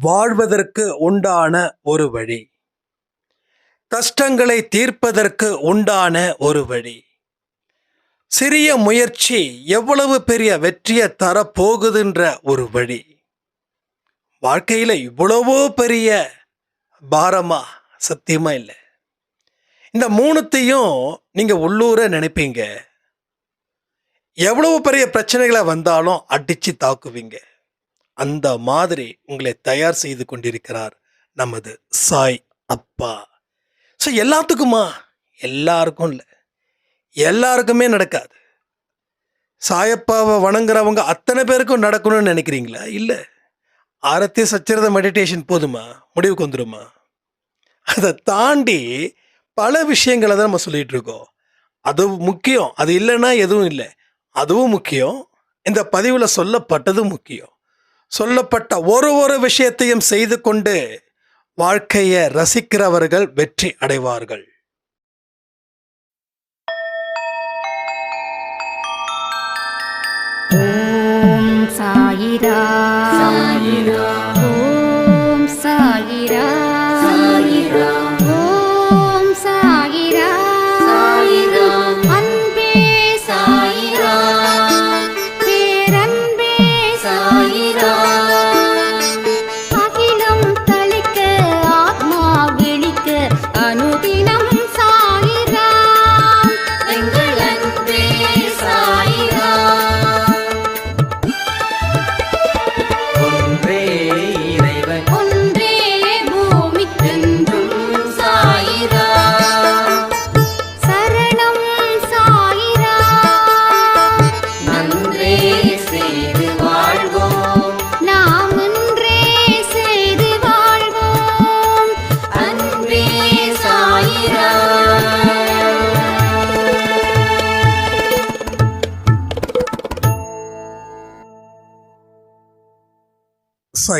வாழ்வதற்கு உண்டான ஒரு வழி. கஷ்டங்களை தீர்ப்பதற்கு உண்டான ஒரு வழி. சிறிய முயற்சி எவ்வளவு பெரிய வெற்றியை தரப்போகுதுன்ற ஒரு வழி. வாழ்க்கையில் இவ்வளவோ பெரிய பாரமா சத்தியமா இல்லை. இந்த மூணுத்தையும் நீங்கள் உள்ளூர நினைப்பீங்க. எவ்வளவு பெரிய பிரச்சனைகளை வந்தாலும் அடித்து தாக்குவீங்க. அந்த மாதிரி உங்களை தயார் செய்து கொண்டிருக்கிறார் நமது சாய் அப்பா. ஸோ எல்லாத்துக்குமா? எல்லாருக்கும் இல்லை. எல்லாருக்குமே நடக்காது. சாயப்பாவை வணங்குறவங்க அத்தனை பேருக்கும் நடக்கணும்னு நினைக்கிறீங்களா? இல்லை. ஆரத்தி சச்சரத மெடிடேஷன் போதுமா? முடிவுக்கு வந்துருமா? அதை தாண்டி பல விஷயங்களை தான் நம்ம சொல்லிகிட்டு இருக்கோம். அது முக்கியம். அது இல்லைன்னா எதுவும் இல்லை. அதுவும் முக்கியம். இந்த பதிவில் சொல்லப்பட்டதும் முக்கியம். சொல்லப்பட்ட ஒரு ஒரு விஷயத்தையும் செய்து கொண்டு வாழ்க்கையை ரசிக்கிறவர்கள் வெற்றி அடைவார்கள். ஓம் சாயிரா. சாயிரா.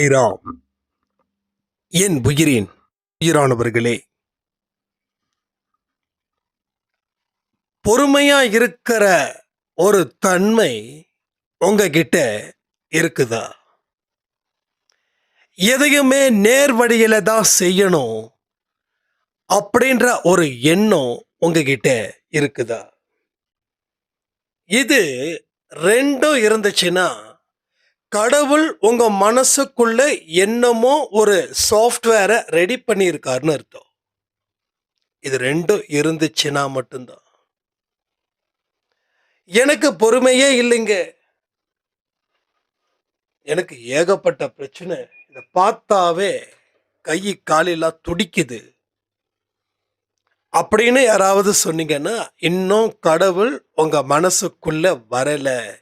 சாய்ராம் என் உயிரின் உயிரானவர்களே பொறுமையா இருக்கிற ஒரு தன்மை உங்ககிட்ட இருக்குதா? எதையுமே நேர் வழியில தான் செய்யணும் அப்படின்ற ஒரு எண்ணம் உங்ககிட்ட இருக்குதா? இது ரெண்டும் இருந்துச்சுன்னா கடவுள் உங்க மனசுக்குள்ள என்னமோ ஒரு சாஃப்ட்வேரை ரெடி பண்ணியிருக்காருன்னு அர்த்தம். இது ரெண்டும் இருந்துச்சுன்னா மட்டும்தான். எனக்கு பொறுமையே இல்லைங்க. எனக்கு ஏகப்பட்ட பிரச்சனை. இதை பார்த்தாவே கை காலெல்லாம் துடிக்குது. அப்படின்னு யாராவது சொன்னீங்கன்னா இன்னும் கடவுள் உங்க மனசுக்குள்ள வரலை.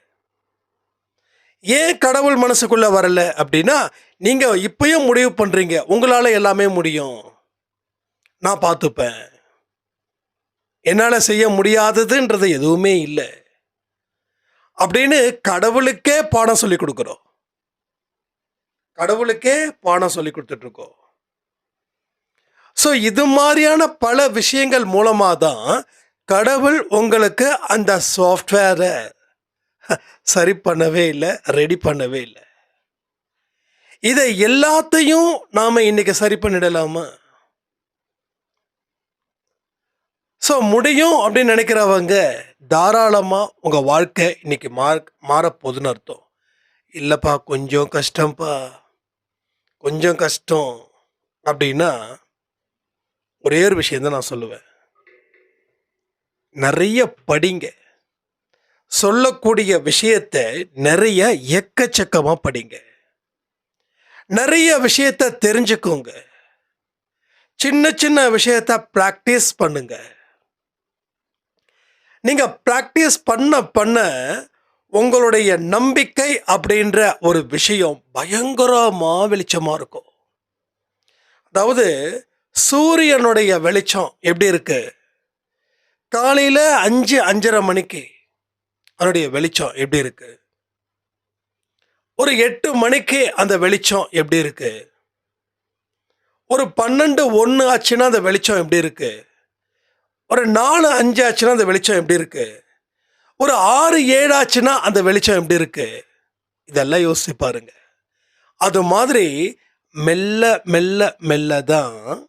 ஏன் கடவுள் மனசுக்குள்ளே வரல அப்படின்னா நீங்கள் இப்பயும் முடிவு பண்ணுறீங்க உங்களால் எல்லாமே முடியும். நான் பார்த்துப்பேன். என்னால் செய்ய முடியாததுன்றது எதுவுமே இல்லை. அப்படின்னு கடவுளுக்கே பாடம் சொல்லி கொடுக்குறோம். கடவுளுக்கே பாடம் சொல்லி கொடுத்துட்ருக்கோம். ஸோ இது மாதிரியான பல விஷயங்கள் மூலமாக தான் கடவுள் உங்களுக்கு அந்த சாஃப்ட்வேரை சரி பண்ணவே இல்லை ரெடி பண்ணவே இல்லை. இதை எல்லாத்தையும் நாம இன்னைக்கு சரி பண்ணிடலாமா? ஸோ முடியும் அப்படின்னு நினைக்கிறவங்க தாராளமாக உங்கள் வாழ்க்கை இன்னைக்கு மாற மாறப்போகுதுன்னு அர்த்தம். இல்லைப்பா கொஞ்சம் கஷ்டம்ப்பா கொஞ்சம் கஷ்டம் அப்படின்னா ஒரே ஒரு விஷயம் தான் நான் சொல்லுவேன். நிறைய படிங்க. சொல்லக்கூடிய விஷயத்தை நிறைய எக்கச்சக்கமாக படிங்க. நிறைய விஷயத்த தெரிஞ்சுக்கோங்க. சின்ன சின்ன விஷயத்த ப்ராக்டிஸ் பண்ணுங்க. நீங்கள் ப்ராக்டிஸ் பண்ண பண்ண உங்களுடைய நம்பிக்கை அப்படின்ற ஒரு விஷயம் பயங்கரமாக வெளிச்சமாக இருக்கும். அதாவது சூரியனுடைய வெளிச்சம் எப்படி இருக்கு? காலையில் அஞ்சு அஞ்சரை மணிக்கு அதனுடைய வெளிச்சம் எப்படி இருக்கு? ஒரு எட்டு மணிக்கு அந்த வெளிச்சம் எப்படி இருக்கு? ஒரு பன்னெண்டு ஒன்று ஆச்சுன்னா அந்த வெளிச்சம் எப்படி இருக்கு? ஒரு நாலு அஞ்சு ஆச்சுன்னா அந்த வெளிச்சம் எப்படி இருக்கு? ஒரு ஆறு ஏழு ஆச்சுன்னா அந்த வெளிச்சம் எப்படி இருக்கு? இதெல்லாம் யோசிச்சு பாருங்க. அது மாதிரி மெல்ல மெல்ல மெல்ல தான்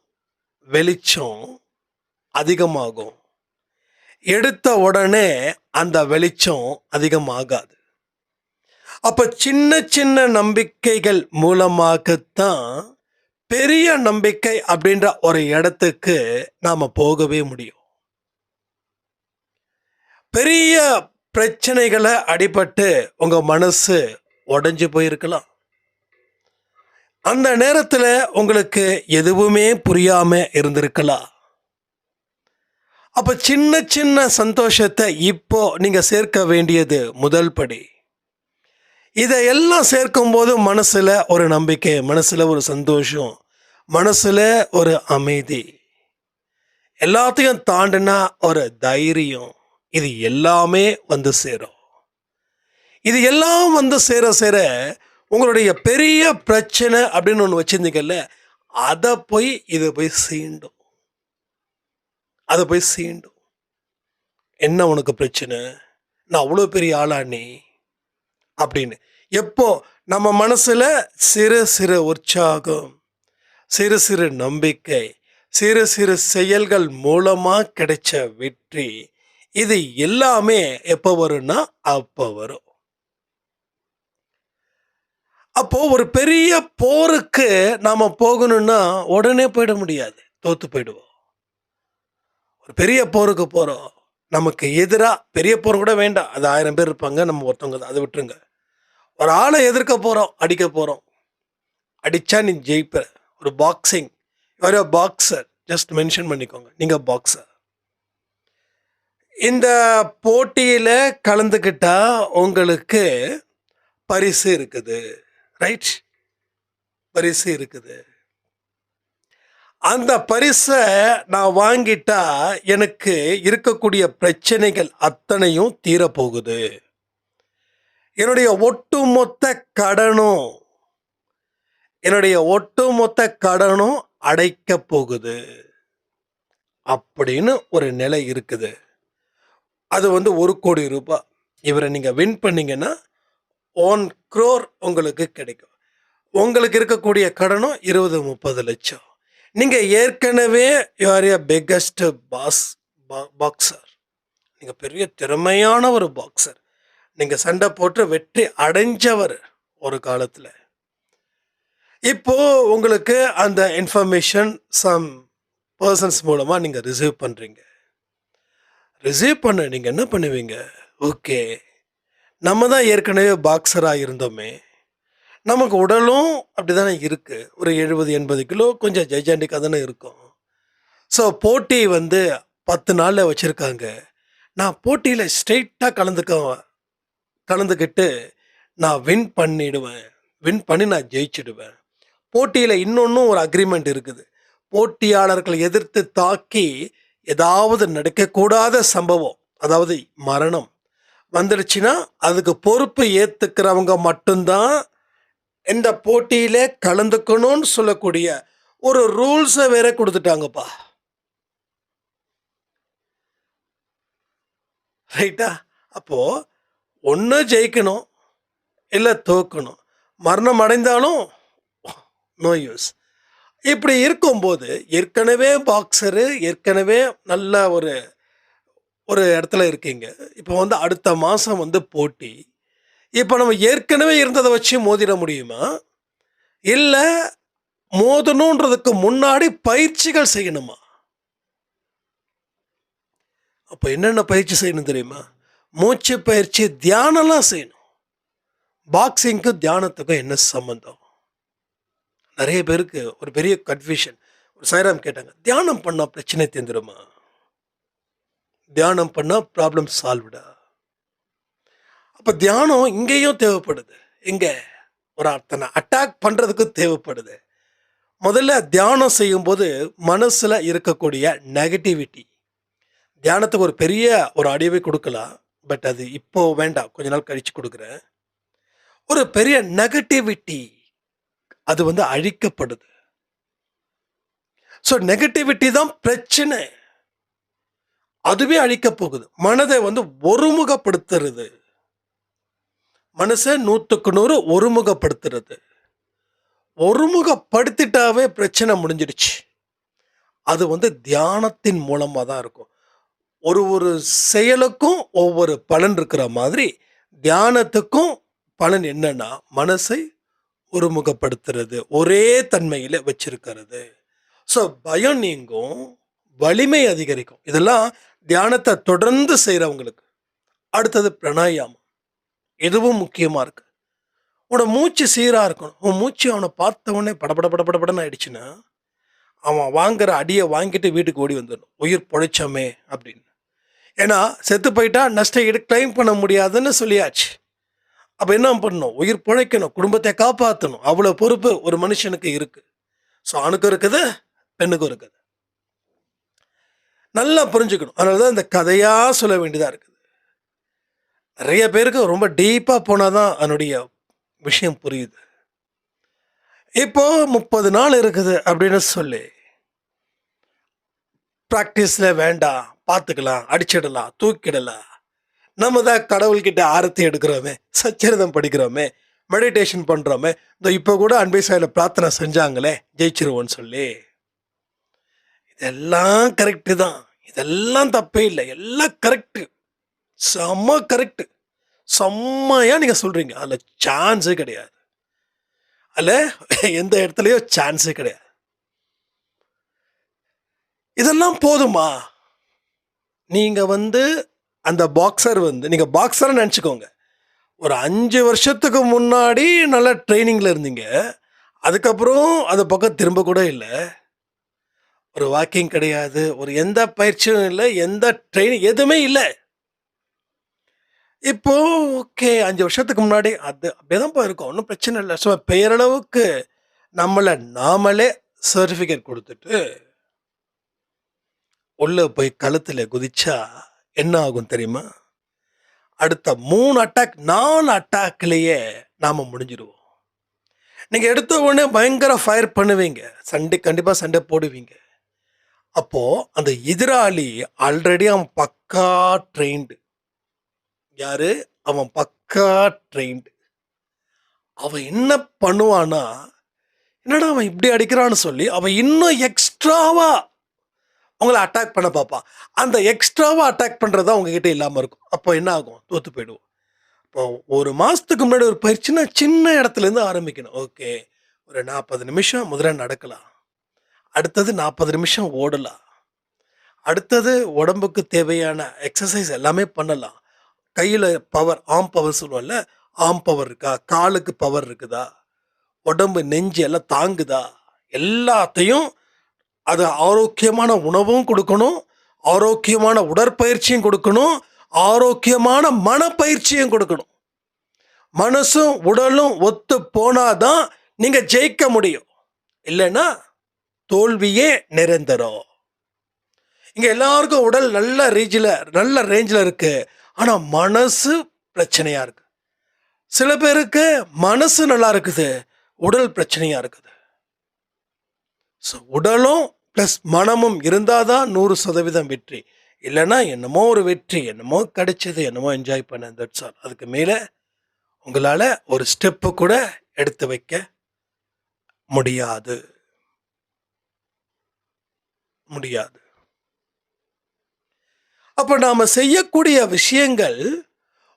வெளிச்சம் அதிகமாகும். எடுத்த உடனே அந்த வெளிச்சம் அதிகமாகாது. அப்போ சின்ன சின்ன நம்பிக்கைகள் மூலமாகத்தான் பெரிய நம்பிக்கை அப்படின்ற ஒரு இடத்துக்கு நாம் போகவே முடியும். பெரிய பிரச்சனைகளை அடிபட்டு உங்கள் மனசு உடஞ்சி போயிருக்கலாம். அந்த நேரத்தில் உங்களுக்கு எதுவுமே புரியாமல் இருந்திருக்கலாம். அப்போ சின்ன சின்ன சந்தோஷத்தை இப்போ நீங்கள் சேர்க்க வேண்டியது முதல் படி. இதையெல்லாம் சேர்க்கும்போது மனசில் ஒரு நம்பிக்கை மனசில் ஒரு சந்தோஷம் மனசில் ஒரு அமைதி. எல்லாத்தையும் தாண்டினா ஒரு தைரியம். இது எல்லாமே வந்து சேரும். இது எல்லாம் வந்து சேர சேர உங்களுடைய பெரிய பிரச்சனை அப்படின்னு ஒன்று வச்சிருந்தீங்கல்ல அதை போய் இதை போய் சீண்டும். அதை போய் சீண்டும் என்ன உனக்கு பிரச்சனை? நான் அவ்வளோ பெரிய ஆளா நீ? அப்படின்னு. எப்போ? நம்ம மனசில் சிறு சிறு உற்சாகம் சிறு சிறு நம்பிக்கை சிறு சிறு செயல்கள் மூலமாக கிடைச்ச வெற்றி இது எல்லாமே எப்போ வரும்னா அப்போ வரும். அப்போ ஒரு பெரிய போருக்கு நாம் போகணும்னா உடனே போயிட முடியாது. தோத்து போயிடுவோம். பெரிய போருக்கு போகிறோம் நமக்கு எதிராக பெரிய போர் கூட வேண்டாம். அது ஆயிரம் பேர் இருப்பாங்க நம்ம ஒருத்தவங்க தான். அதை விட்டுருங்க. ஒரு ஆளை எதிர்க்க போகிறோம் அடிக்க போகிறோம் அடித்தா நீ ஜெயிப்ப. ஒரு பாக்ஸிங் ஒரு பாக்ஸர் ஜஸ்ட் மென்ஷன் பண்ணிக்கோங்க. நீங்கள் பாக்ஸர் இந்த போட்டியில் கலந்துக்கிட்டால் உங்களுக்கு பரிசு இருக்குது. ரைட் பரிசு இருக்குது. அந்த பரிசை நான் வாங்கிட்டா எனக்கு இருக்கக்கூடிய பிரச்சனைகள் அத்தனையும் தீரப்போகுது. என்னுடைய ஒட்டுமொத்த கடனும் என்னுடைய ஒட்டுமொத்த கடனும் அடைக்க போகுது. அப்படின்னு ஒரு நிலை இருக்குது. அது வந்து ஒரு கோடி ரூபாய் இவரை நீங்கள் வின் பண்ணீங்கன்னா ஒன் க்ரோர் உங்களுக்கு கிடைக்கும். உங்களுக்கு இருக்கக்கூடிய கடனும் இருபது முப்பது லட்சம். நீங்கள் ஏற்கனவே you're a biggest boss boxer நீங்கள் பெரிய திறமையான ஒரு பாக்ஸர் நீங்கள் சண்டை போட்டு வெற்றி அடைஞ்சவர் ஒரு காலத்தில். இப்போது உங்களுக்கு அந்த இன்ஃபர்மேஷன் சம் பர்சன்ஸ் மூலமாக நீங்கள் ரிசீவ் பண்ணுறீங்க ரிசீவ் பண்ண நீங்கள் என்ன பண்ணுவீங்க? ஓகே நம்ம தான் ஏற்கனவே பாக்ஸராக இருந்தோமே. நமக்கு உடலும் அப்படி தானே இருக்குது ஒரு எழுபது எண்பது கிலோ கொஞ்சம் ஜெய்ஜாண்டிக்காக தானே இருக்கும். ஸோ போட்டி வந்து பத்து நாளில் வச்சுருக்காங்க. நான் போட்டியில் ஸ்ட்ரெயிட்டாக கலந்துக்க கலந்துக்கிட்டு நான் வின் பண்ணிடுவேன். வின் பண்ணி நான் ஜெயிச்சிடுவேன். போட்டியில் இன்னொன்றும் ஒரு அக்ரிமெண்ட் இருக்குது. போட்டியாளர்களை எதிர்த்து தாக்கி ஏதாவது நடக்கக்கூடாத சம்பவம் அதாவது மரணம் வந்துடுச்சுன்னா அதுக்கு பொறுப்பு ஏற்றுக்கிறவங்க மட்டும்தான் இந்த போட்டியிலே கலந்துக்கணும்னு சொல்லக்கூடிய ஒரு ரூல்ஸை வேற கொடுத்துட்டாங்கப்பா. ரைட்டா அப்போ ஒன்று ஜெயிக்கணும் இல்லை தோக்கணும். மரணம் அடைந்தாலும் நோ யூஸ் இப்படி இருக்கும்போது ஏற்கனவே பாக்ஸரு ஏற்கனவே நல்ல ஒரு ஒரு இடத்துல இருக்கீங்க. இப்போ வந்து அடுத்த மாதம் வந்து போட்டி. இப்போ நம்ம ஏற்கனவே இருந்ததை வச்சு மோதிட முடியுமா? இல்லை மோதணுன்றதுக்கு முன்னாடி பயிற்சிகள் செய்யணுமா? அப்போ என்னென்ன பயிற்சி செய்யணும் தெரியுமா? மூச்சு பயிற்சி தியானம்லாம் செய்யணும். பாக்ஸிங்க்கும் தியானத்துக்கும் என்ன சம்மந்தம் நிறைய பேருக்கு ஒரு பெரிய கன்ஃபியூஷன் ஒரு சாய்ராம் கேட்டாங்க தியானம் பண்ணால் பிரச்சனை தீர்ந்துருமா? தியானம் பண்ணால் ப்ராப்ளம் சால்வ்டா அப்போ தியானம் இங்கேயும் தேவைப்படுது. எங்கே ஒரு அர்த்தனை அட்டாக் பண்ணுறதுக்கு தேவைப்படுது. முதல்ல தியானம் செய்யும்போது மனசில் இருக்கக்கூடிய நெகட்டிவிட்டி தியானத்துக்கு ஒரு பெரிய ஒரு அடிவை கொடுக்கலாம் பட் அது இப்போ வேண்டாம் கொஞ்ச நாள் கழித்து கொடுக்குறேன். ஒரு பெரிய நெகட்டிவிட்டி அது வந்து அழிக்கப்படுது. ஸோ நெகட்டிவிட்டி தான் பிரச்சனை. அதுவே அழிக்க போகுது. மனதை வந்து ஒருமுகப்படுத்துறது. மனசை நூற்றுக்கு நூறு ஒருமுகப்படுத்துறது. ஒருமுகப்படுத்திட்டாவே பிரச்சனை முடிஞ்சிடுச்சு. அது வந்து தியானத்தின் மூலமாக தான் இருக்கும். ஒரு ஒரு செயலுக்கும் ஒவ்வொரு பலன் இருக்கிற மாதிரி தியானத்துக்கும் பலன் என்னன்னா மனசை ஒருமுகப்படுத்துறது ஒரே தன்மையில் வச்சிருக்கிறது. ஸோ பயம் நீங்கும் வலிமை அதிகரிக்கும். இதெல்லாம் தியானத்தை தொடர்ந்து செய்கிறவங்களுக்கு அடுத்தது பிரணாயாமம். இதுவும் முக்கியமாக இருக்கு. உன்னோட மூச்சு சீராக இருக்கணும். உன் மூச்சு அவனை பார்த்த உடனே படபட படபடன்னு ஆயிடுச்சுன்னா அவன் வாங்குற அடியை வாங்கிட்டு வீட்டுக்கு ஓடி வந்துடணும். உயிர் பொழைச்சோமே அப்படின்னு. ஏன்னா செத்து போயிட்டா நஷ்ட ஈடு கிளைம் பண்ண முடியாதுன்னு சொல்லியாச்சு. அப்போ என்ன பண்ணணும்? உயிர் பிழைக்கணும். குடும்பத்தை காப்பாற்றணும் அவ்வளோ பொறுப்பு ஒரு மனுஷனுக்கு இருக்குது ஸோ ஆணுக்கும் இருக்குது பெண்ணுக்கும் இருக்குது. நல்லா புரிஞ்சுக்கணும். அதனால தான் இந்த கதையாக சொல்ல வேண்டியதாக இருக்குது நிறைய பேருக்கு ரொம்ப டீப்பாக போனால் தான் அதனுடைய விஷயம் புரியுது. இப்போ முப்பது நாள் இருக்குது அப்படின்னு சொல்லி ப்ராக்டிஸில் வேண்டாம் பார்த்துக்கலாம் அடிச்சிடலாம் தூக்கிடலாம். நம்ம தான் கடவுள்கிட்ட ஆரத்தி எடுக்கிறோமே சச்சரிதம் படிக்கிறோமே மெடிடேஷன் பண்ணுறோமே இந்த இப்போ கூட அன்பை சாயில் பிரார்த்தனை செஞ்சாங்களே ஜெயிச்சிருவோன்னு சொல்லி. இதெல்லாம் கரெக்டு தான். இதெல்லாம் தப்பே இல்லை. எல்லாம் கரெக்டு செம்ம கரெக்டு செம்மையாக நீங்கள் சொல்கிறீங்க அதில் சான்ஸே கிடையாது. அதில் எந்த இடத்துலையும் சான்ஸே கிடையாது. இதெல்லாம் போதுமா? நீங்கள் வந்து அந்த பாக்ஸர் வந்து நீங்கள் பாக்ஸரை நினச்சிக்கோங்க. ஒரு அஞ்சு வருஷத்துக்கு முன்னாடி நல்ல ட்ரைனிங்கில் இருந்தீங்க. அதுக்கப்புறம் அந்த பக்கம் திரும்ப கூட இல்லை. ஒரு வாக்கிங் கிடையாது. ஒரு எந்த பயிற்சியும் இல்லை. எந்த ட்ரைனிங் எதுவுமே இல்லை. இப்போ ஓகே அஞ்சு வருஷத்துக்கு முன்னாடி அது அப்படியே இருக்கும் ஒன்றும் பிரச்சனை இல்லை. ஸோ பெயரளவுக்கு நம்மளை நாமளே சர்டிஃபிகேட் கொடுத்துட்டு உள்ளே போய் கழுத்தில் குதிச்சா என்ன ஆகும் தெரியுமா? அடுத்த மூணு அட்டாக் நாலு அட்டாக்லேயே நாம் முடிஞ்சிடுவோம். நீங்கள் எடுத்த உடனே பயங்கர ஃபயர் பண்ணுவீங்க. சண்டை கண்டிப்பாக சண்டை போடுவீங்க. அப்போது அந்த எதிராளி ஆல்ரெடி அவன் பக்கா ட்ரெயின்டு யாரு? அவன் பக்கா ட்ரெயின்டு அவன் என்ன பண்ணுவான்னா என்னடா அவன் இப்படி அடிக்கிறான்னு சொல்லி அவன் இன்னும் எக்ஸ்ட்ராவா அவங்கள அட்டாக் பண்ண பார்ப்பான். அந்த எக்ஸ்ட்ராவாக அட்டாக் பண்ணுறதா அவங்கக்கிட்ட இல்லாமல் இருக்கும். அப்போ என்ன ஆகும்? தோற்று போயிடுவோம். இப்போ ஒரு மாதத்துக்கு முன்னாடி ஒரு பயிற்சினா சின்ன இடத்துலேருந்து ஆரம்பிக்கணும். ஓகே ஒரு நாற்பது நிமிஷம் முதல்ல நடக்கலாம். அடுத்தது நாற்பது நிமிஷம் ஓடலாம். அடுத்தது உடம்புக்கு தேவையான எக்ஸசைஸ் எல்லாமே பண்ணலாம். கையில் பவர் ஆம் பவர் சொல்லுவோம்ல ஆம் பவர் இருக்கா? காலுக்கு பவர் இருக்குதா? உடம்பு நெஞ்சு எல்லாம் தாங்குதா? எல்லாத்தையும் அது ஆரோக்கியமான உணவும் கொடுக்கணும் ஆரோக்கியமான உடற்பயிற்சியும் கொடுக்கணும் ஆரோக்கியமான மனப்பயிற்சியும் கொடுக்கணும். மனசும் உடலும் ஒத்து போனாதான் நீங்கள் ஜெயிக்க முடியும். இல்லைன்னா தோல்வியே நிரந்தரம். இங்கே எல்லாருக்கும் உடல் நல்ல ரீஜில் நல்ல ரேஞ்சில் இருக்குது ஆனால் மனசு பிரச்சனையாக இருக்கு. சில பேருக்கு மனசு நல்லா இருக்குது உடல் பிரச்சனையாக இருக்குது. ஸோ உடலும் ப்ளஸ் மனமும் இருந்தால் தான் நூறு சதவீதம் வெற்றி. இல்லைன்னா என்னமோ ஒரு வெற்றி என்னமோ கிடைச்சது என்னமோ என்ஜாய் பண்ண தட்ஸ் ஆல் அதுக்கு மேலே உங்களால் ஒரு ஸ்டெப்பு கூட எடுத்து வைக்க முடியாது. முடியாது. அப்போ நாம் செய்யக்கூடிய விஷயங்கள்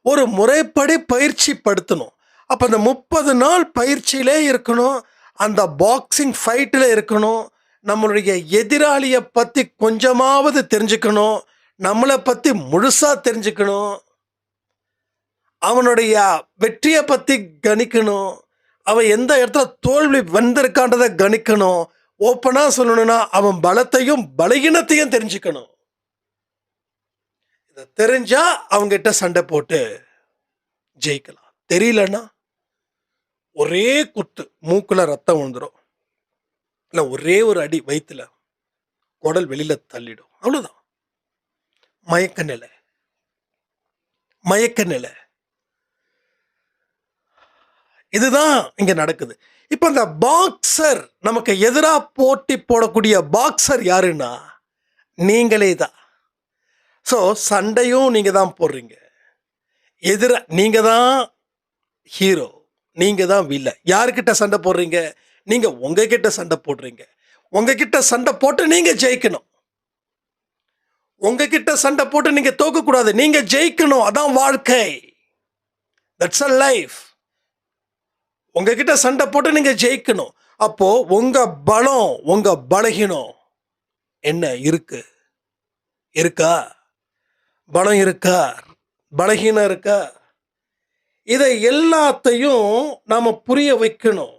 ஒரு முறைப்படி பயிற்சி படுத்தணும். அப்போ அந்த முப்பது நாள் பயிற்சியிலே இருக்கணும். அந்த பாக்ஸிங் ஃபைட்டில் இருக்கணும். நம்மளுடைய எதிராளியை பற்றி கொஞ்சமாவது தெரிஞ்சுக்கணும். நம்மளை பற்றி முழுசாக தெரிஞ்சுக்கணும். அவனுடைய வெற்றியை பற்றி கணிக்கணும். அவன் எந்த இடத்துல தோல்வி வந்திருக்கான்றதை கணிக்கணும். ஓப்பனாக சொல்லணும்னா அவன் பலத்தையும் பலகீனத்தையும் தெரிஞ்சுக்கணும். இதை தெரிஞ்சால் அவங்ககிட்ட சண்டை போட்டு ஜெயிக்கலாம். தெரியலன்னா ஒரே குத்து மூக்கில் ரத்தம் விழுந்துடும் இல்லை ஒரே ஒரு அடி வயிற்றில் குடல் வெளியில தள்ளிடும். அவ்வளோதான் மயக்க நிலை. மயக்க நிலை. இதுதான் இங்க நடக்குது. இப்போ இந்த பாக்ஸர் நமக்கு எதிராக போட்டி போடக்கூடிய பாக்ஸர் யாருன்னா நீங்களே தான். ஸோ சண்டையும் நீங்கள் தான் போடுறீங்க. எதிர நீங்கள் தான் ஹீரோ நீங்கள் தான் வில்ல யாருக்கிட்ட சண்டை போடுறீங்க? நீங்கள் உங்ககிட்ட சண்டை போடுறீங்க. உங்ககிட்ட சண்டை போட்டு நீங்கள் ஜெயிக்கணும். உங்ககிட்ட சண்டை போட்டு நீங்கள் தோக்கக்கூடாது. நீங்கள் ஜெயிக்கணும். அதான் வாழ்க்கை. தட்ஸ் அ லைஃப் உங்ககிட்ட சண்டை போட்டு நீங்கள் ஜெயிக்கணும். அப்போது உங்கள் பலம் உங்கள் பலகீனம் என்ன இருக்கு? இருக்கா? பலம் இருக்கா பலகீனம் இருக்கா இதை எல்லாத்தையும் நாம் புரிய வைக்கணும்.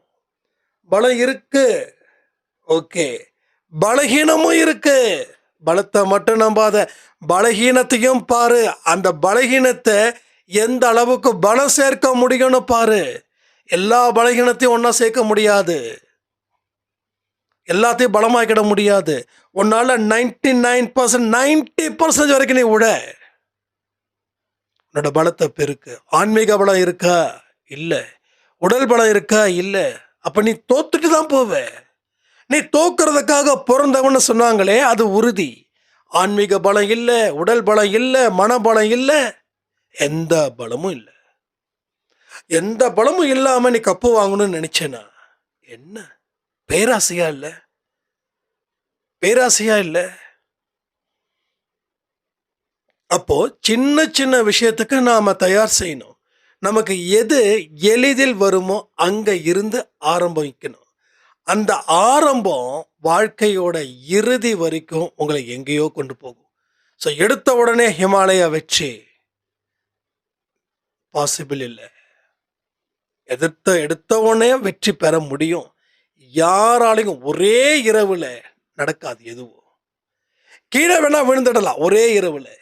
பலம் இருக்கு. ஓகே. பலகீனமும் இருக்கு. பலத்தை மட்டும் நம்பாத பலகீனத்தையும் பாரு. அந்த பலகீனத்தை எந்த அளவுக்கு பலம் சேர்க்க முடியும்னு பாரு. எல்லா பலகீனத்தையும் ஒன்றா சேர்க்க முடியாது. எல்லாத்தையும் பலமாக்கிட முடியாது. உன்னால் ninety nine percent ninety percentage வரைக்கும் நீ விட உன்னோட பலத்தை பெருக்கு. ஆன்மீக பலம் இருக்கா? இல்லை. உடல் பலம் இருக்கா? இல்லை. அப்போ நீ தோத்துட்டு தான் போவ. நீ தோக்குறதுக்காக பிறந்தவன்னு சொன்னாங்களே அது உறுதி. ஆன்மீக பலம் இல்லை உடல் பலம் இல்லை மனபலம் இல்லை எந்த பலமும் இல்லை. எந்த பலமும் இல்லாமல் நீ கப்பு வாங்கணும்னு நினச்சேனா? என்ன? பேராசையா இல்லை? பேராசையா இல்லை? அப்போ சின்ன சின்ன விஷயத்துக்கு நாம தயார் செய்யணும். நமக்கு எது எளிதில் வருமோ அங்க இருந்து ஆரம்பிக்கணும். அந்த ஆரம்பம் வாழ்க்கையோட இறுதி வரைக்கும் உங்களை எங்கேயோ கொண்டு போகும். ஸோ எடுத்த உடனே ஹிமாலயா வெற்றி. பாசிபிள் இல்லை. எதிர்த்த எடுத்த உடனே வெற்றி பெற முடியும். யாராலையும் ஒரே இரவில் நடக்காது எதுவும். கீழே வேணா விழுந்துடலாம் ஒரே இரவில்.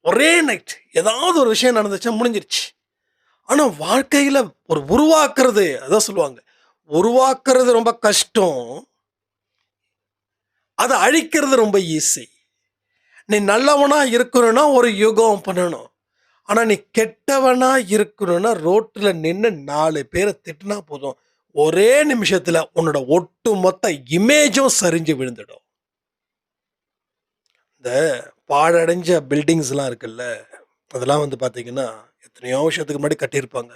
ஒரே நைட் ஏதாவது ஒரு விஷயம் நடந்துச்சா முடிஞ்சிருச்சு. ஆனால் வாழ்க்கையில் ஒரு உருவாக்குறது அதான் சொல்லுவாங்க. உருவாக்குறது ரொம்ப கஷ்டம். அதை அழிக்கிறது ரொம்ப ஈஸி நீ நல்லவனா இருக்கணும்னா ஒரு யுகம் பண்ணணும். ஆனால் நீ கெட்டவனா இருக்கணும்னா ரோட்டில் நின்று நாலு பேரை திட்டினா போதும். ஒரே நிமிஷத்தில் உன்னோட ஒட்டு மொத்த இமேஜும் சரிஞ்சு விழுந்துடும். இந்த பாழடைஞ்ச பில்டிங்ஸ்லாம் இருக்குல்ல அதெல்லாம் வந்து பார்த்தீங்கன்னா எத்தனையோ வருஷத்துக்கு முன்னாடி கட்டியிருப்பாங்க.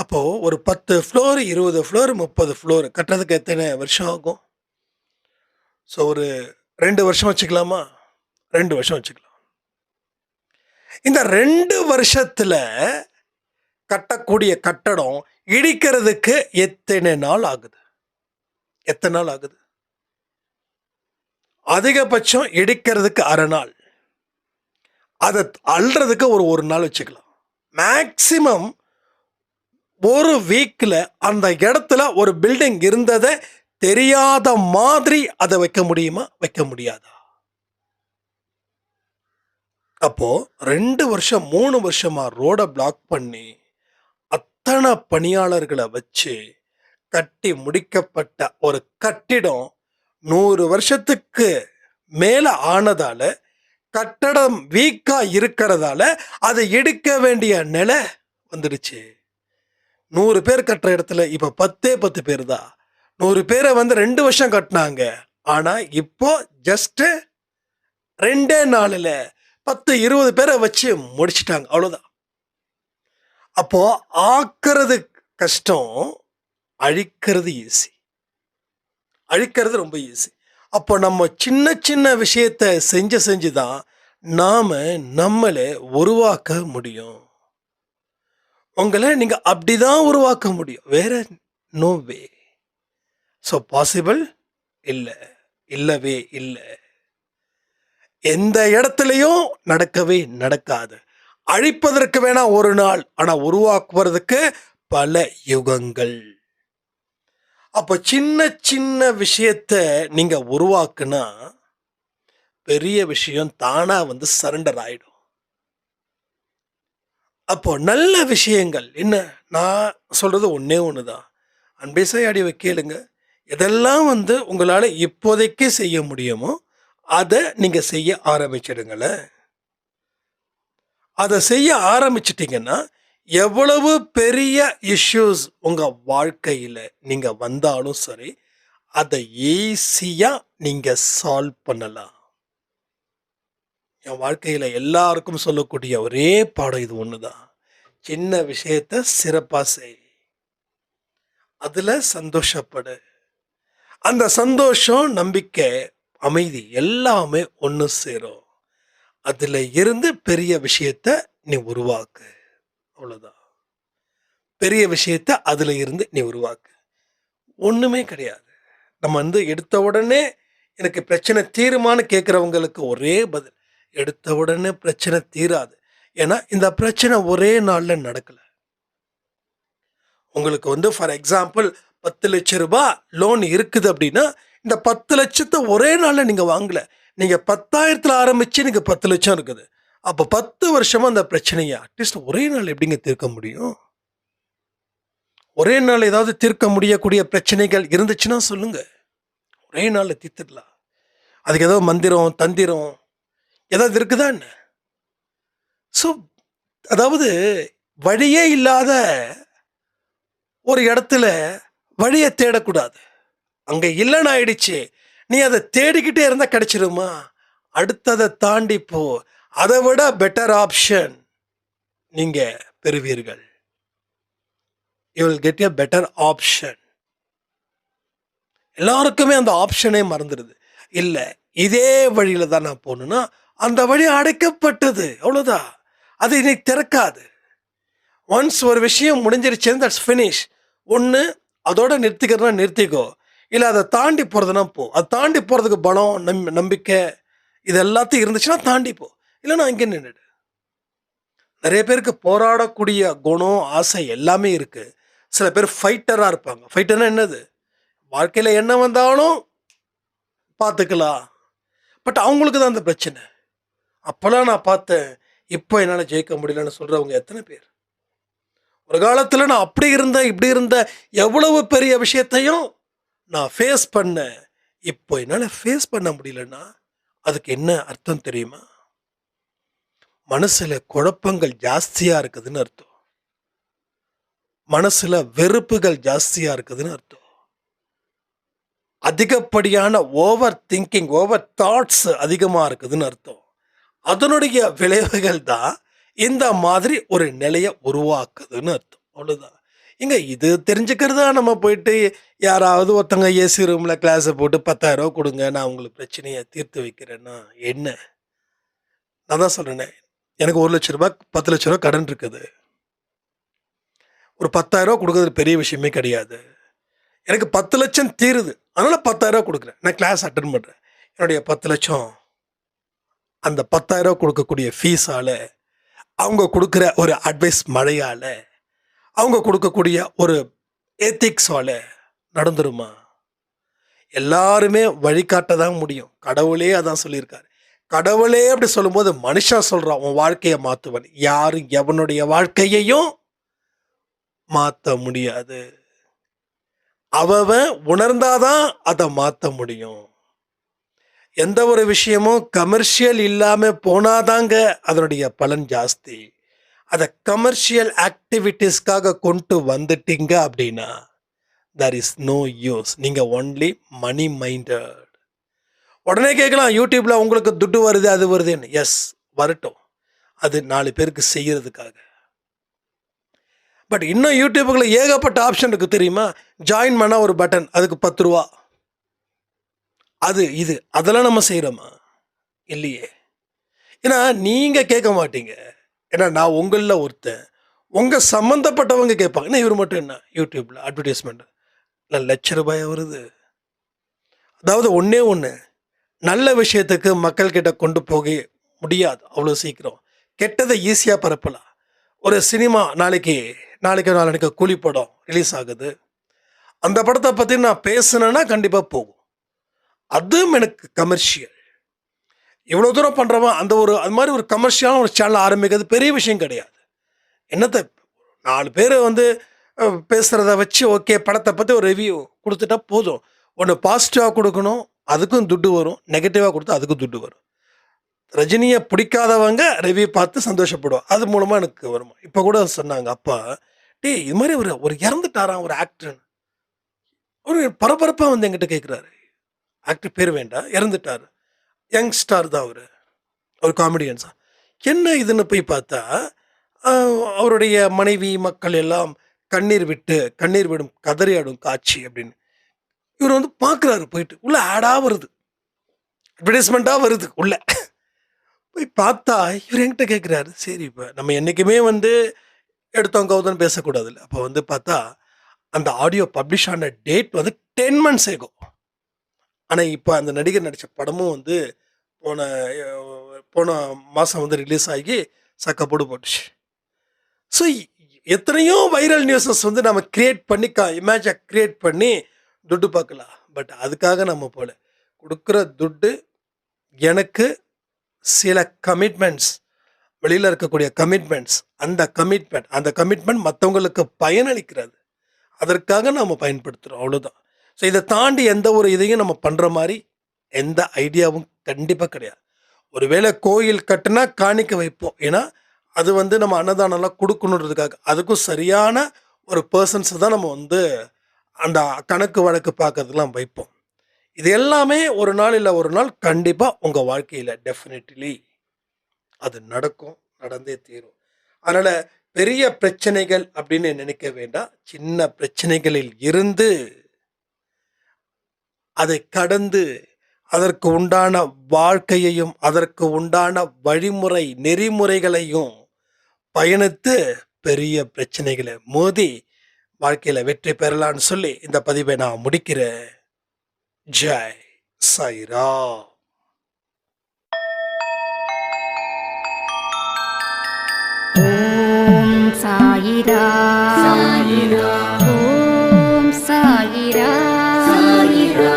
அப்போது ஒரு பத்து ஃப்ளோர் இருபது ஃப்ளோர் முப்பது ஃப்ளோர் கட்டுறதுக்கு எத்தனை வருஷம் ஆகும்? ஸோ ஒரு ரெண்டு வருஷம் வச்சுக்கலாமா? ரெண்டு வருஷம் வச்சுக்கலாம். இந்த ரெண்டு வருஷத்தில் கட்டக்கூடிய கட்டடம் இடிக்கிறதுக்கு எத்தனை நாள் ஆகுது? எத்தனை நாள் ஆகுது? அதிகபட்சம் இடிக்கிறதுக்கு அரை நாள். அதை அள்ளுறதுக்கு ஒரு ஒரு நாள் வச்சுக்கலாம். மேக்சிமம் ஒரு வீக்கில் அந்த இடத்துல ஒரு பில்டிங் இருந்ததை தெரியாத மாதிரி அதை வைக்க முடியுமா? வைக்க முடியாதா? அப்போ ரெண்டு வருஷம் மூணு வருஷமா ரோடை பிளாக் பண்ணி அத்தனை பணியாளர்களை வச்சு கட்டி முடிக்கப்பட்ட ஒரு கட்டிடம் நூறு வருஷத்துக்கு மேல ஆனதால கட்டடம் வீக்கா இருக்கிறதால அதை எடுக்க வேண்டிய நிலை வந்துடுச்சு. நூறு பேர் கட்டுற இடத்துல இப்ப பத்தே பத்து பேர் தான். நூறு பேரை வந்து ரெண்டு வருஷம் கட்டினாங்க. ஆனா இப்போ ஜஸ்ட் ரெண்டே நாளில் பத்து இருபது பேரை வச்சு முடிச்சிட்டாங்க. அவ்வளோதான் அப்போது ஆக்கிறது கஷ்டம் அழிக்கிறது ஈஸி அழிக்கிறது ரொம்ப ஈஸி அப்போ நம்ம சின்ன சின்ன விஷயத்த செஞ்சு செஞ்சு தான் நாம் நம்மளை உருவாக்க முடியும். உங்களை நீங்கள் அப்படி தான் உருவாக்க முடியும். வேற நோ வே ஸோ பாசிபிள் இல்லை இல்லவே இல்லை. எந்த இடத்துலையும் நடக்கவே நடக்காது. அழிப்பதற்கு வேணா ஒரு நாள் ஆனால் உருவாக்குவதற்கு பல யுகங்கள். அப்போ சின்ன சின்ன விஷயத்த நீங்கள் உருவாக்குனா பெரிய விஷயம் தானாக வந்து சரண்டர் ஆகிடும் அப்போ நல்ல விஷயங்கள் என்ன? நான் சொல்றது ஒண்ணே ஒண்ணுதான். அன்பேசை அடி கேளுங்க. எதெல்லாம் வந்து உங்களால் இப்போதைக்கு செய்ய முடியுமோ அதை நீங்கள் செய்ய ஆரம்பிச்சிடுங்களேன். அதை செய்ய ஆரம்பிச்சிட்டிங்கன்னா எவ்வளவு பெரிய இஷ்யூஸ் உங்கள் வாழ்க்கையில் நீங்கள் வந்தாலும் சரி அதை ஈஸியாக நீங்கள் சால்வ் பண்ணலாம். என் வாழ்க்கையில் எல்லாருக்கும் சொல்லக்கூடிய ஒரே பாடம் இது ஒன்று தான் சின்ன விஷயத்த சிறப்பாக செய். அதில் சந்தோஷப்படு. அந்த சந்தோஷம் நம்பிக்கை அமைதி எல்லாமே ஒன்று சேரும். அதில் இருந்து பெரிய விஷயத்த நீ உருவாக்கு. அவ்வளோதான் பெரிய விஷயத்த அதில் இருந்து நீ உருவாக்கு. ஒன்றுமே கிடையாது. நம்ம வந்து எடுத்த உடனே எனக்கு பிரச்சனை தீருமான்னு கேட்குறவங்களுக்கு ஒரே பதில் எடுத்த உடனே பிரச்சனை தீராது. ஏன்னா இந்த பிரச்சனை ஒரே நாளில் நடக்கலை. உங்களுக்கு வந்து ஃபார் எக்ஸாம்பிள் பத்து லட்ச ரூபாய் லோன் இருக்குது அப்படின்னா இந்த பத்து லட்சத்தை ஒரே நாளில் நீங்கள் வாங்கலை. நீங்கள் பத்தாயிரத்தில் ஆரம்பித்து நீங்கள் பத்து லட்சம் இருக்குது. அப்போ பத்து வருஷமாக அந்த பிரச்சனையை அட்லீஸ்ட் ஒரே நாள் எப்படிங்க தீர்க்க முடியும்? ஒரே நாள் ஏதாவது தீர்க்க முடியக்கூடிய பிரச்சனைகள் இருந்துச்சுன்னா சொல்லுங்க. ஒரே நாளில் தீர்த்துடலாம். அதுக்கு ஏதோ மந்திரம் தந்திரம் ஏதாவது இருக்குதா என்ன? ஸோ அதாவது வழியே இல்லாத ஒரு இடத்துல வழியை தேடக்கூடாது. அங்கே இல்லைன்னு ஆயிடுச்சு. நீ அதை தேடிக்கிட்டே இருந்தால் கிடைச்சிருமா? அடுத்ததை தாண்டி போ. அதை விட பெட்டர் ஆப்ஷன் நீங்கள் பெறுவீர்கள். You will get a better option எல்லாருக்குமே அந்த ஆப்ஷனே மறந்துடுது இல்லை இதே வழியில் தான் நான் போகணுன்னா அந்த வழி அடைக்கப்பட்டது. அவ்வளோதான் அது இன்னைக்கு திறக்காது. ஒன்ஸ் ஒரு விஷயம் முடிஞ்சிருச்சுன்னு தட்ஸ் ஃபினிஷ் ஒன்று அதோட நிறுத்திக்கிறதுனா நிறுத்திக்கோ. இல்லை அதை தாண்டி போகிறதுனா போ. அதை தாண்டி போகிறதுக்கு பலம் நம் நம்பிக்கை இது எல்லாத்தையும் இருந்துச்சுன்னா தாண்டி போ. இல்லைன்னா அங்கே நின்றுடு நிறைய பேருக்கு போராடக்கூடிய குணம் ஆசை எல்லாமே இருக்குது சில பேர் ஃபைட்டராக இருப்பாங்க. ஃபைட்டர்னா என்னது? வாழ்க்கையில் என்ன வந்தாலும் பார்த்துக்கலாம் பட் அவங்களுக்கு தான் அந்த பிரச்சனை. அப்போல்லாம் நான் பார்த்தேன் இப்போ என்னால் ஜெயிக்க முடியலன்னு சொல்கிறவங்க எத்தனை பேர்? ஒரு காலத்தில் நான் அப்படி இருந்தேன் இப்படி இருந்தேன் எவ்வளவு பெரிய விஷயத்தையும் நான் ஃபேஸ் பண்ணேன் இப்போ என்னால் ஃபேஸ் பண்ண முடியலன்னா அதுக்கு என்ன அர்த்தம் தெரியுமா? மனசில் குழப்பங்கள் ஜாஸ்தியாக இருக்குதுன்னு அர்த்தம். மனசில் வெறுப்புகள் ஜாஸ்தியாக இருக்குதுன்னு அர்த்தம். அதிகப்படியான ஓவர் திங்கிங் ஓவர் தாட்ஸ் அதிகமாக இருக்குதுன்னு அர்த்தம். அதனுடைய விளைவுகள் தான் இந்த மாதிரி ஒரு நிலையை உருவாக்குதுன்னு அர்த்தம். அவ்வளோதான் இங்க இது தெரிஞ்சுக்கிறதா நம்ம போயிட்டு யாராவது ஒருத்தங்க ஏசி ரூமில் கிளாஸை போட்டு பத்தாயிரம் ரூபா கொடுங்க நான் உங்களுக்கு பிரச்சனையை தீர்த்து வைக்கிறேன்னா என்ன? நான் தான் சொல்கிறேனே எனக்கு ஒரு லட்ச ரூபாய் பத்து லட்ச ரூபா கடன் இருக்குது. ஒரு பத்தாயிரம் ரூபா கொடுக்கறது பெரிய விஷயமே கிடையாது. எனக்கு பத்து லட்சம் தீருது. அதனால் பத்தாயிரம் ரூபா கொடுக்குறேன். நான் கிளாஸ் அட்டன் பண்ணுறேன் என்னுடைய பத்து லட்சம் அந்த பத்தாயிரம் ரூபா கொடுக்கக்கூடிய ஃபீஸால் அவங்க கொடுக்குற ஒரு அட்வைஸ் மழையால் அவங்க கொடுக்கக்கூடிய ஒரு எத்திக்ஸால் நடந்துருமா? எல்லாருமே வழிகாட்ட தான் முடியும். கடவுளே அதான் சொல்லியிருக்காரு. கடவுளே அப்படி சொல்லும்போது மனுஷன் சொல்கிறான் உன் வாழ்க்கையை மாற்றுவன் யாரும் எவனுடைய வாழ்க்கையையும் மாற்ற முடியாது. அவன் உணர்ந்தாதான் அதை மாற்ற முடியும். எந்த ஒரு விஷயமும் கமர்ஷியல் இல்லாமல் போனாதாங்க அதனுடைய பலன் ஜாஸ்தி. அதை கமர்ஷியல் ஆக்டிவிட்டீஸ்க்காக கொண்டு வந்துட்டீங்க அப்படின்னா தர் இஸ் நோ யூஸ் நீங்கள் ஒன்லி மணி மைண்டட் உடனே கேட்கலாம் யூடியூப்பில் உங்களுக்கு துட்டு வருது அது வருதுன்னு. எஸ் வரட்டும். அது நாலு பேருக்கு செய்கிறதுக்காக பட் இன்னும் யூடியூப்புக்குள்ள ஏகப்பட்ட ஆப்ஷன் இருக்குது தெரியுமா? ஜாயின் பண்ணால் ஒரு பட்டன் அதுக்கு பத்து ரூபா. அது இது அதெல்லாம் நம்ம செய்கிறோமா இல்லையே. ஏன்னா நீங்கள் கேட்க மாட்டீங்க. ஏன்னா நான் உங்களில் ஒருத்தன். உங்கள் சம்மந்தப்பட்டவங்க கேட்பாங்க. என்ன இவர் மட்டும் என்ன? யூடியூப்பில் அட்வர்டைஸ்மெண்ட் இல்லை லட்ச ரூபாய் வருது. அதாவது ஒன்றே ஒன்று நல்ல விஷயத்துக்கு மக்கள்கிட்ட கொண்டு போக முடியாது அவ்வளோ சீக்கிரம். கெட்டதை ஈஸியாக பரப்பலாம். ஒரு சினிமா நாளைக்கு நாளைக்கு நாளைக்கு கூலி படம் ரிலீஸ் ஆகுது. அந்த படத்தை பற்றி நான் பேசுனேன்னா கண்டிப்பாக போகும். அதுவும் எனக்கு கமர்ஷியல் இவ்வளோ தூரம் பண்ணுறவன் அந்த ஒரு அது மாதிரி ஒரு கமர்ஷியலான ஒரு சேனல் ஆரம்பிக்கிறது பெரிய விஷயம் கிடையாது. என்னத்தை நாலு பேர் வந்து பேசுகிறத வச்சு ஓகே படத்தை பற்றி ஒரு ரிவ்யூ கொடுத்துட்டா போதும். ஒன்று பாசிட்டிவாக கொடுக்கணும் அதுக்கும் துட்டு வரும். நெகட்டிவாக கொடுத்தா அதுக்கும் துட்டு வரும். ரஜினியை பிடிக்காதவங்க ரிவ்யூ பார்த்து சந்தோஷப்படுவோம் அது மூலமாக எனக்கு வரும்? இப்போ கூட சொன்னாங்க அப்பா டேய் இது மாதிரி ஒரு ஒரு இறந்துட்டாராம் ஒரு ஆக்டர்னு ஒரு பரபரப்பாக வந்து எங்கிட்ட கேட்குறாரு ஆக்டர் பேர் வேண்டாம் இறந்துட்டார். யங் ஸ்டார் தான் அவர். ஒரு காமெடியன்ஸ் தான் என்ன இதுன்னு போய் பார்த்தா அவருடைய மனைவி மக்கள் எல்லாம் கண்ணீர் விட்டு கண்ணீர் விடும் கதறியாடும் காட்சி அப்படின்னு. இவர் வந்து பார்க்குறாரு போயிட்டு. உள்ள ஆடாக வருது. அட்வர்டைஸ்மெண்ட்டாக வருது உள்ள. போய் பார்த்தா இவர் என்கிட்ட கேட்குறாரு சரி இப்போ நம்ம என்றைக்குமே வந்து எடுத்தோம் கவுதன் பேசக்கூடாதுல்ல. அப்போ வந்து பார்த்தா அந்த ஆடியோ பப்ளிஷ் ஆன டேட் வந்து டென் மந்த்ஸ் ஆகும் ஆனால் இப்போ அந்த நடிகர் நடித்த படமும் வந்து போன போன மாதம் வந்து ரிலீஸ் ஆகி சக்கப்போடு போட்டுச்சு. ஸோ எத்தனையோ வைரல் நியூஸஸ் வந்து நம்ம கிரியேட் பண்ணி கா இமேஜை கிரியேட் பண்ணி துட்டு பார்க்கலாம் பட் அதுக்காக நம்ம போல. கொடுக்குற துட்டு எனக்கு சில கமிட்மெண்ட்ஸ் வெளியில் இருக்கக்கூடிய கமிட்மெண்ட்ஸ் அந்த கமிட்மெண்ட் அந்த கமிட்மெண்ட் மற்றவங்களுக்கு பயனளிக்கிறது. அதற்காக நம்ம பயன்படுத்துகிறோம் அவ்வளோதான் ஸோ இதை தாண்டி எந்த ஒரு இதையும் நம்ம பண்ணுற மாதிரி எந்த ஐடியாவும் கண்டிப்பாக கிடையாது. ஒருவேளை கோயில் கட்டுனா காணிக்க வைப்போம். ஏன்னா அது வந்து நம்ம அன்னதானம்லாம் கொடுக்கணுன்றதுக்காக. அதுக்கும் சரியான ஒரு பர்சன்ஸ் தான் நம்ம வந்து அந்த கணக்கு வழக்கு பார்க்கறதுலாம் வைப்போம். இது எல்லாமே ஒரு நாள் இல்லை ஒரு நாள் கண்டிப்பாக உங்கள் வாழ்க்கையில் டெஃபினெட்லி அது நடக்கும் நடந்தே தீரும். அதனால் பெரிய பிரச்சனைகள் அப்படின்னு நினைக்க வேண்டாம். சின்ன பிரச்சனைகளில் இருந்து அதை கடந்து அதற்கு உண்டான வாழ்க்கையையும் அதற்கு உண்டான வழிமுறை நெறிமுறைகளையும் பயணித்து பெரிய பிரச்சனைகளை மோதி வாழ்க்கையில் வெற்றி பெறலான்னு சொல்லி இந்த பதிவை நான் முடிக்கிறேன். ஜெய் சாய்ரா ஓம் சாயிரா சாயிரா ஓம் சாயிரா சாயிரா